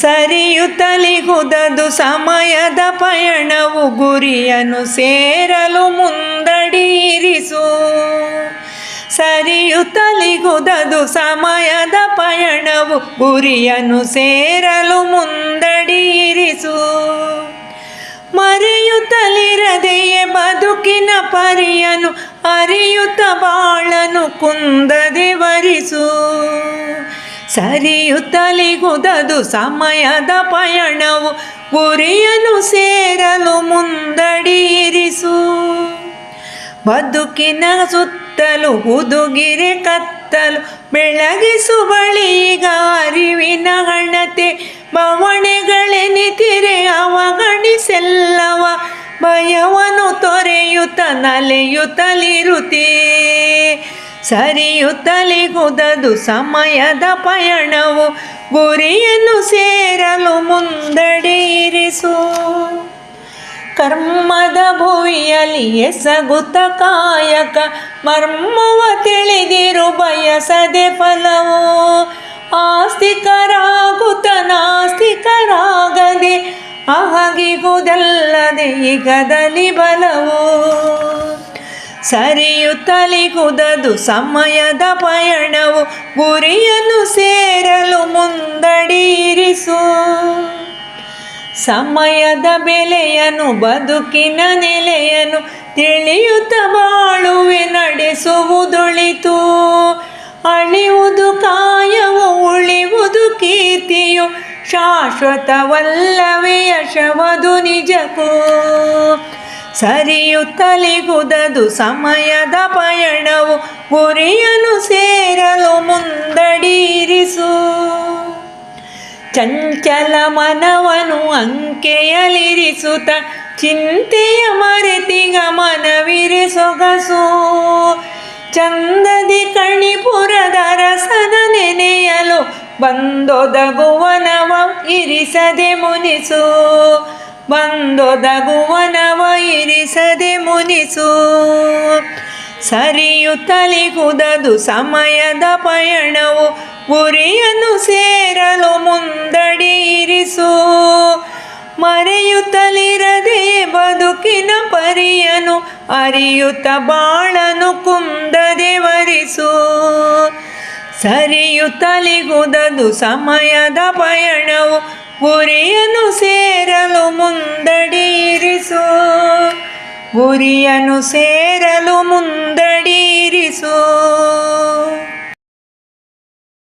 ಸರಿಯುತ್ತಲಿಗುದದು ಸಮಯದ ಪಯಣವು ಗುರಿಯನ್ನು ಸೇರಲು ಮುಂದಡಿರಿಸು ಸರಿಯುತ್ತಲಿಗುದದು ಸಮಯದ ಪಯಣವು ಗುರಿಯನ್ನು ಸೇರಲು ಮುಂದಡಿರಿಸು ಮರೆಯುತ್ತಲಿರದೆಯೇ ಬದುಕಿನ ಪರಿಯನು ಅರಿಯುತ್ತ ಬಾಳನು ಕುಂದದೆ ವರಿಸು. ಸರಿಯುತ್ತಲಿಗುದದು ಸಮಯದ ಪಯಣವು ಗುರಿಯನ್ನು ಸೇರಲು ಮುಂದಡಿರಿಸು ಬದುಕಿನ ಸುತ್ತಲು ಹುದುಗಿರೆ ಕತ್ತಲು ಬೆಳಗಿಸು ಬಳಿಗ ಅರಿವಿನ ಹಣತೆ. ಬವಣೆಗಳೆನಿತಿರೆ ಅವಗಣಿಸೆಲ್ಲವ ಭಯವನ್ನು ತೊರೆಯುತ್ತ ನಲೆಯುತ್ತಲಿರುತ್ತೇ ಸರಿಯುತ್ತಲಿಗುದದು ಸಮಯದ ಪಯಣವು ಗುರಿಯನ್ನು ಸೇರಲು ಮುಂದಡಿರಿಸು ಕರ್ಮದ ಭುವಿಯಲ್ಲಿ ಎಸಗುತ್ತ ಕಾಯಕ ಮರ್ಮವ ತಿಳಿದಿರು ಬಯಸದೆ ಫಲವು. ಆಸ್ತಿಕರಾಗುತ್ತ ನಾಸ್ತಿಕರಾಗದೆ ಅಹಗಿಗುದಲ್ಲದೆ ಈಗದಲ್ಲಿ ಬಲವು. ಸರಿಯುತ್ತಲಿಗುದದು ಸಮಯದ ಪಯಣವು ಗುರಿಯನ್ನು ಸೇರಲು ಮುಂದಡಿರಿಸು ಸಮಯದ ಬೆಲೆಯನ್ನು, ಬದುಕಿನ ನೆಲೆಯನು ತಿಳಿಯುತ್ತ ಬಾಳುವೆ ನಡೆಸುವುದುಳಿತು. ಅಳಿಯುವುದು ಕಾಯವು ಉಳಿವುದು ಕೀರ್ತಿಯು. ಶಾಶ್ವತವಲ್ಲವೇ ಯಶವದು ನಿಜಕ್ಕೂ. ಸರಿಯುತ್ತಲಿಗುದದು ಸಮಯದ ಪಯಣವು ಗುರಿಯನ್ನು ಸೇರಲು ಮುಂದಡಿರಿಸು ಚಂಚಲ ಮನವನು ಅಂಕೆಯಲಿರಿಸುತ್ತ ಚಿಂತೆಯ ಮರೆತಿಗ ಮನವಿರಿಸೊಗಸು ಚಂದದಿ ಕಣಿಪುರದ ರಸನ ನೆನೆಯಲು ಬಂದೊದಗುವನವ ಇರಿಸದೆ ಮುನಿಸು. ಬಂದೊದಗುವನವ ಇರಿಸದೆ ಮುನಿಸು. ಸರಿಯುತ್ತಲಿಗುದದು ಸಮಯದ ಪಯಣವು ಗುರಿಯನ್ನು ಸೇರಲು ಮುಂದಡಿರಿಸು ಮರೆಯುತ್ತಲಿರದೆ ಬದುಕಿನ ಪರಿಯನು ಅರಿಯುತ್ತ ಬಾಳನು ಕುಂದದೆ ವರಿಸು. ಸರಿಯುತ್ತಲಿಗುದದು ಸಮಯದ ಪಯಣವು ಗುರಿಯನ್ನು ಸೇರಲು ಮುಂದಡಿರಿಸು ಗುರಿಯನ್ನು ಸೇರಲು ಮುಂದಡಿರಿಸು